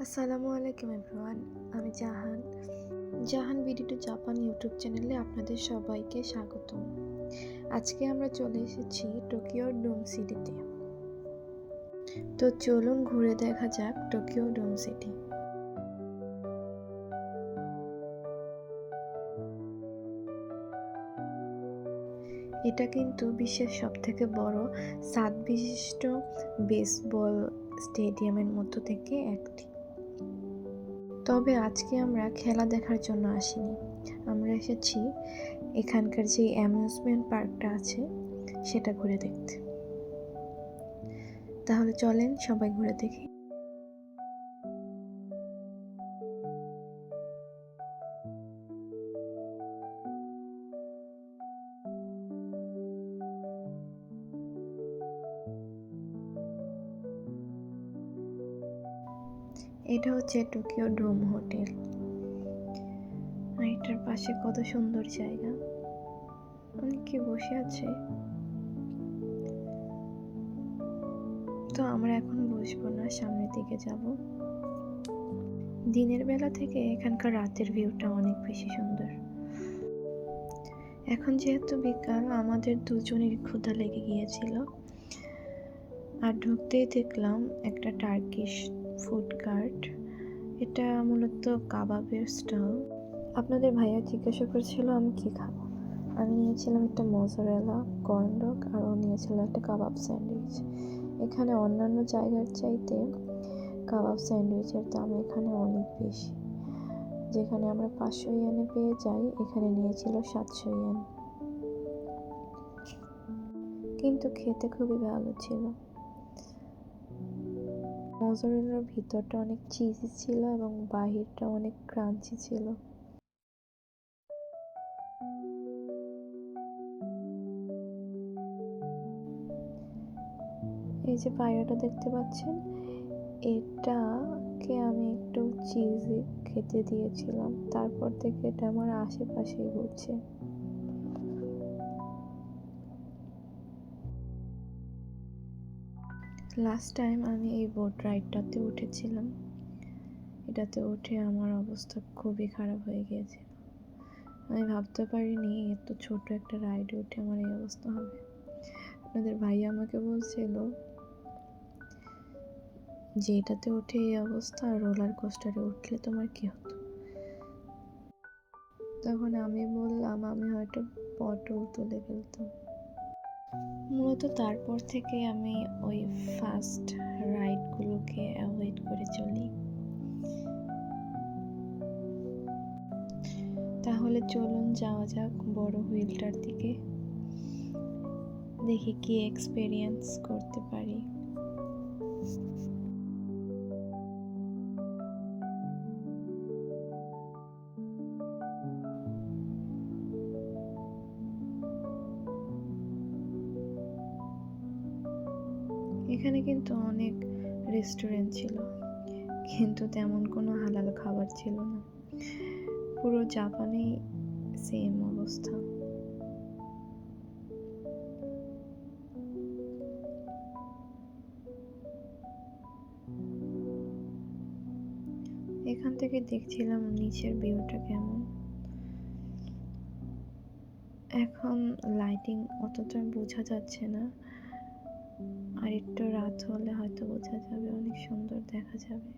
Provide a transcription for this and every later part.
আসসালামু আলাইকুম এভরিওয়ান, আমি Jahan. Jahan BD to Japan YouTube চ্যানেলে আপনাদের সবাইকে স্বাগতম। আজকে আমরা চলে এসেছি টোকিওর ডোম সিটিতে। তো চলুন ঘুরে দেখা যাক টোকিও ডোম সিটি। এটা কিন্তু বিশ্বের সব থেকে বড় সাত বিশিষ্ট বেসবল স্টেডিয়ামের মধ্য থেকে একটি। তবে আজকে আমরা খেলা দেখার জন্য আসিনি। আমরা এসেছি এখানকার যে অ্যামিউজমেন্ট পার্কটা আছে, সেটা ঘুরে দেখতে। তাহলে চলেন সবাই ঘুরে দেখি। এটা হচ্ছে টোকিও ডোম হোটেল। এটার পাশে কত সুন্দর জায়গা। অনেকে বসে আছে? তো আমরা এখন বসবো না, সামনের দিকে যাব। দিনের বেলা থেকে এখানকার রাতের ভিউটা অনেক বেশি সুন্দর। এখন যেহেতু বিকাল, আমাদের দুজনের ক্ষুধা লেগে গিয়েছিল। আর ঢুকতেই দেখলাম একটা টার্কিশ ফুড কার্ট। এটা মূলত কাবাবের স্টল। আপনাদের ভাইয়া জিজ্ঞাসা করেছিল, আমি কি খাব? আমি নিয়েছিলাম একটা মজারেলা কর্নডক আর ও নিয়েছিল একটা কাবাব স্যান্ডউইচ। এখানে অন্যান্য জায়গার চাইতে কাবাব স্যান্ডউইচের দাম এখানে অনেক বেশি। যেখানে আমরা পাঁচশো ইয়ানে পেয়ে যাই, এখানে নিয়েছিল সাতশো ইয়ান। কিন্তু খেতে খুবই ভালো ছিল। মজরেলার ভিতরটা অনেক চিজি ছিল এবং বাহিরটা অনেক ক্রাঞ্চি ছিল। এই যে পায়রাটা দেখতে পাচ্ছেন, এটাকে আমি একটু চিজি খেতে দিয়েছিলাম, তারপর থেকে এটা আমার আশেপাশেই ঘুরছে। লাস্ট টাইম আমি এই বোট রাইডটাতে উঠেছিলাম। এটাতে উঠে আমার অবস্থা খুবই খারাপ হয়ে গিয়েছিল। আমি ভাবতে পারিনি এত ছোট একটা রাইডে উঠে আমার এই অবস্থা হবে। আপনাদের ভাই আমাকে বলছিল যে এটাতে উঠে এই অবস্থা রোলার কোস্টারে উঠলে তোমার কি হতো? তখন আমি বললাম, আমি হয়তো পটল তুলে ফেলতাম। মূলত তারপর থেকে আমি ওই ফাস্ট রাইডগুলোকে অ্যাভয়েড করে চলি। তাহলে চলুন যাওয়া যাক বড় হুইলটার দিকে। দেখি কি এক্সপেরিয়েন্স করতে পারি। এখানে কিন্তু অনেক রেস্টুরেন্ট ছিল। কিন্তু তেমন কোনো হালাল খাবার ছিল না। পুরো জাপানেই সেম অবস্থা। এখান থেকে দেখছিলাম নিচের ভিউটা কেমন। এখন লাইটিং অতটা বোঝা যাচ্ছে না। আর একটু রাত হলে হয়তো বোঝা যাবে অনেক সুন্দর দেখা যাবে।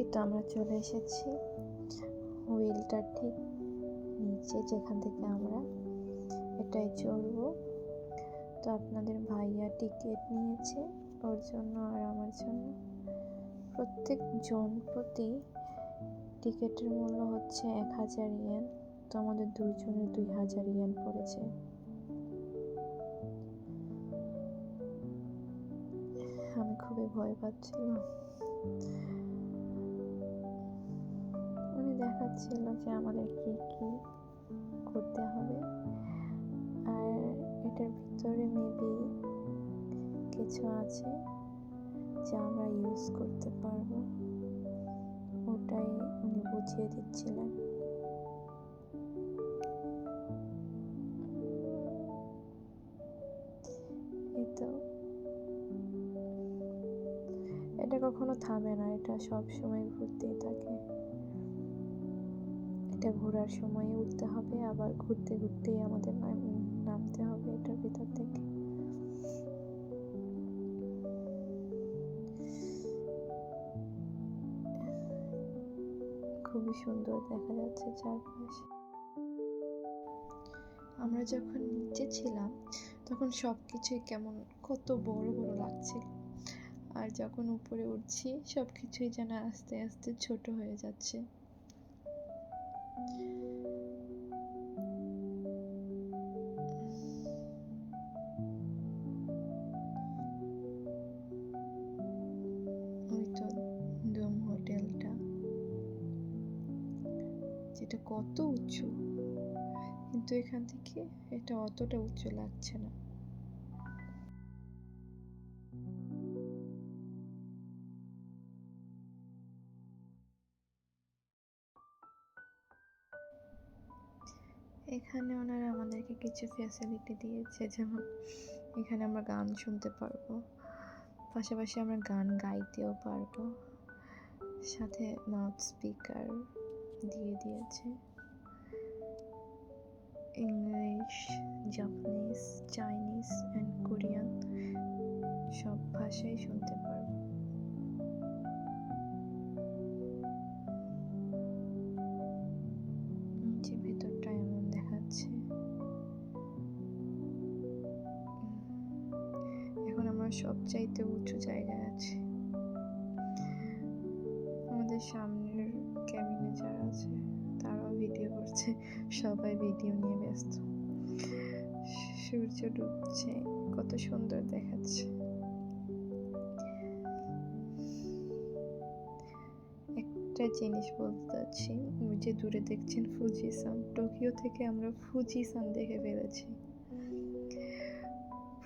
এই তো আমরা চলে এসেছি হুইলটার ঠিক নিচে, যেখান থেকে আমরা এটাই চড়বো। তো আপনাদের ভাইয়া টিকিট নিয়েছে ওর জন্য আর আমার জন্য। প্রত্যেক জন প্রতি টিকিটের মূল্য হচ্ছে এক হাজার ইয়েন। তো আমাদের দুইজনের দুই হাজার ইয়েন পড়েছে। আমি খুবই ভয় পাচ্ছিলাম। দেখাচ্ছিল যে আমাদের কি কি করতে হবে। আর এটার ভিতরে মেবি কিছু আছে যা আমরা ইউজ করতে পারব। ওটাই উনি বুঝিয়ে দিচ্ছিলেন। এটা কখনো থামে না, এটা সব সময় ঘুরতেই থাকে। এটা ঘোরার সময় উঠতে হবে, আবার ঘুরতে ঘুরতেই আমাদের নামতে হবে এটার ভিতর থেকে। খুবই সুন্দর দেখা যাচ্ছে চারপাশে। আমরা যখন নিচে ছিলাম, তখন সব কিছুই কেমন, কত বড় বড় লাগছিল। আর যখন উপরে উঠছি সব কিছুই যেন আস্তে আস্তে ছোট হয়ে যাচ্ছে। যেটা কত উঁচু কিন্তু এখান থেকে এটা অতটা উঁচু লাগছে না। এখানে ওনারা আমাদেরকে কিছু ফ্যাসিলিটি দিয়েছে, যেমন এখানে আমরা গান শুনতে পারব, পাশাপাশি আমরা গান গাইতেও পারব, সাথে মাউথ স্পিকার দিয়ে দিয়েছে। English Japanese Chinese and Korean সব ভাষাই শুনতে পারব। আমরা সবচাইতে উঁচু জায়গায় আছি। আমাদের সামনের ক্যাবিনে যারা আছে, তারাও ভিডিও করছে। সবাই ভিডিও নিয়ে ব্যস্ত। সূর্য ডুবছে, কত সুন্দর দেখাচ্ছে। একটা জিনিস বলতে চাচ্ছি যে দূরে দেখছেন ফুজিসান টোকিও থেকে আমরা ফুজিসান দেখে ফেলেছি।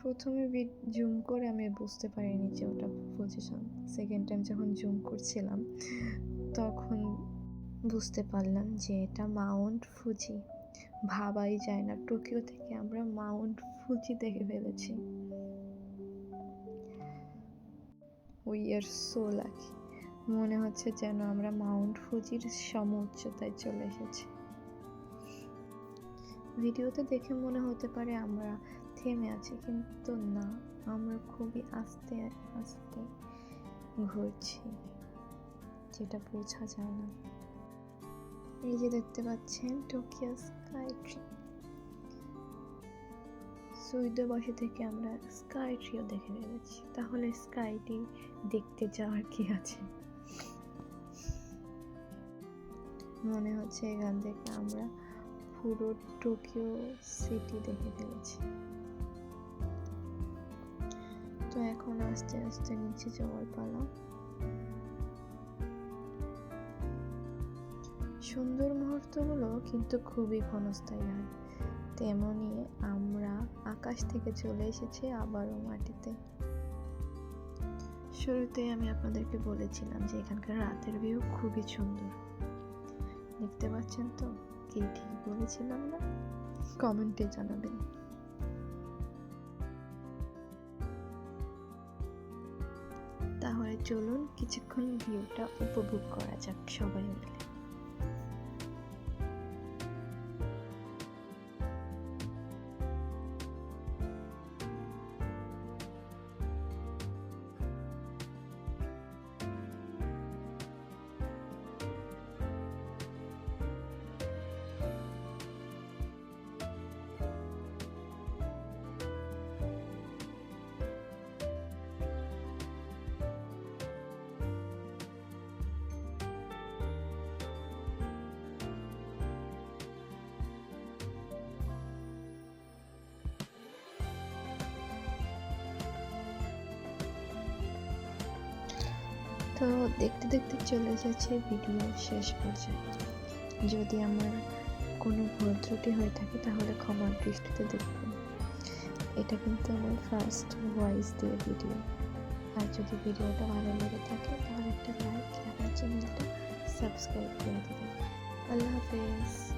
প্রথমে জুম করে আমি বুঝতে পারিনি যে ওটা ফুজিসান সেকেন্ড টাইম যখন জুম করছিলাম, তখন বুঝতে পারলাম যে এটা মাউন্ট ফুজি ভাবাই যায় না টোকিও থেকে আমরা মাউন্ট ফুজি দেখে ফেলেছি। উই আর সো লাকি মনে হচ্ছে যেন আমরা মাউন্ট ফুজির সম উচ্চতায় চলে এসেছি। ভিডিওতে দেখে মনে হতে পারে আমরা থেমে আছি, কিন্তু না, আমরা খুবই আস্তে আস্তে ঘুরছি, যেটা বোঝা যায় না। এই যে দেখতে পাচ্ছেন টোকিও স্কাই ট্রি সুইদে বসে থেকে আমরা স্কাই ট্রিও দেখে ফেলেছি তাহলে স্কাইটি দেখতে যাওয়ার কি আছে? মনে হচ্ছে এখান থেকে আমরা পুরো টোকিও সিটি দেখে ফেলেছি। তো এখন আস্তে আস্তে নিচে যাওয়ার পালা। সুন্দর মুহূর্তগুলো কিন্তু খুবই ক্ষণস্থায়ী হয়। তেমনি আমরা আকাশ থেকে চলে এসেছি আবারও মাটিতে। শুরুতে আমি আপনাদেরকে বলেছিলাম যে এখানকার রাতের ভিউ খুবই সুন্দর। দেখতে পাচ্ছেন তো? কি ঠিক বলেছিলাম না? কমেন্টে জানাবেন। চলুন কিছুক্ষণ ভিউটা উপভোগ করা যাক সবাই মিলে। তো দেখতে দেখতে চলে যাচ্ছে ভিডিও শেষ পর্যায়ে যদি আমার কোনো ভুল ত্রুটি হয়ে থাকে, তাহলে ক্ষমার দৃষ্টিতে দেখবেন এটা কিন্তু আমার ফার্স্ট ভয়েস দিয়ে ভিডিও আর যদি ভিডিওটা ভালো লেগে থাকে, তাহলে একটা লাইক আমার চ্যানেলটা সাবস্ক্রাইব করে দেবেন। আল্লাহ হাফেজ।